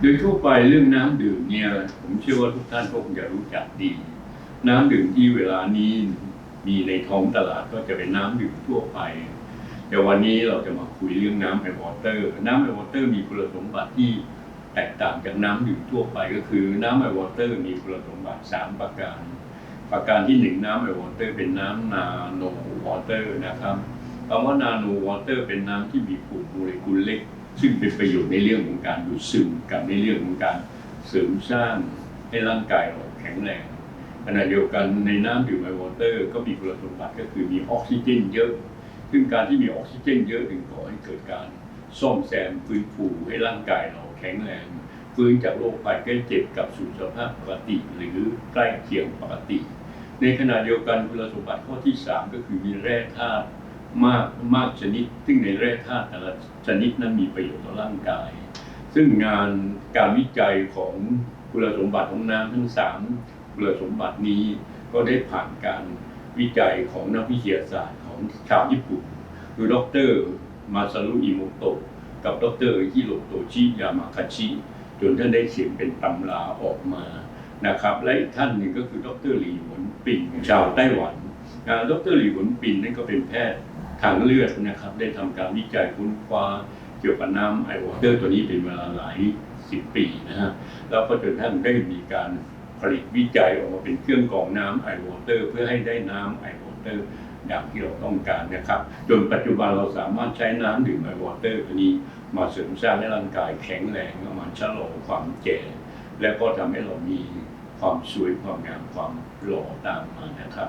โดยทั่วไปเรื่องน้ำดื่มเนี่ยผมเชื่อว่าทุกท่านก็คงจะรู้จักดี น้ำดื่มที่เวลานี้มีในท้องตลาดก็จะเป็นน้ำดื่มทั่วไปแต่วันนี้เราจะมาคุยเรื่องน้ำไอวอเตอร์ น้ำไอวอเตอร์มีคุณสมบัติที่แตกต่างจากน้ำดื่มทั่วไปก็คือน้ำไอวอเตอร์มีคุณสมบัติสามประการ ประการที่หนึ่งน้ำไอวอเตอร์เป็นน้ำนาโนวอเตอร์นะครับคำว่านาโนวอเตอร์เป็นน้ำที่มีกลุ่มโมเลกุลเล็ก ซึ่งเป็นประโยชน์ในเรื่องของการดูดซึมกับในเรื่องของการเสริมสร้างให้ร่างกายเราแข็งแรงขณะเดียวกันในน้ำดื่มไอวอเตอร์ก็มีคุณสมบัติก็คือมีออกซิเจนเยอะ ซึ่งการที่มีออกซิเจนเยอะถึงก่อให้เกิดการซ่อมแซมฟื้นฟูให้ร่างกายเราแข็งแรงฟื้นจากโรคภัยไข้เจ็บกลับสู่สภาพปกติหรือใกล้เคียงปกติ ในขณะเดียวกันคุณสมบัติข้อที่ 3 ก็คือมีแร่ธาตุ มากมากชนิด ซึ่งในแร่ธาตุแต่ละชนิดนั้นมีประโยชน์ต่อร่างกาย ซึ่งงานการวิจัยของคุณสมบัติของน้ำทั้งสามคุณสมบัตินี้ก็ได้ผ่านการวิจัยของนักวิทยาศาสตร์ของชาวญี่ปุ่น คือดรมาซารุอิโมโตะกับดรฮิโรโตชิยามาคาชิจนท่านได้เขียนเป็นตำราออกมานะครับ และอีกท่านหนึ่งก็คือดรหลีหวนปิงชาวไต้หวันดรหลีหวนปิงนั่นก็เป็นแพทย์ ทางเลือดนะครับ ได้ทำการวิจัยค้นคว้าเกี่ยวกับน้ำไอวอเตอร์ตัวนี้เป็นเวลาหลายสิบปีนะฮะแล้วก็จนท่านได้มีการผลิตวิจัยออกมาเป็นเครื่องกรองน้ำไอวอเตอร์เพื่อให้ได้น้ำไอวอเตอร์อย่างที่เราต้องการนะครับ จนปัจจุบันเราสามารถใช้น้ำดื่มไอวอเตอร์ตัวนี้ มาเสริมสร้างให้ร่างกายแข็งแรงมาชะลอความแก่และก็ทำให้เรามีความสวยความงามความหล่อตามมานะครับ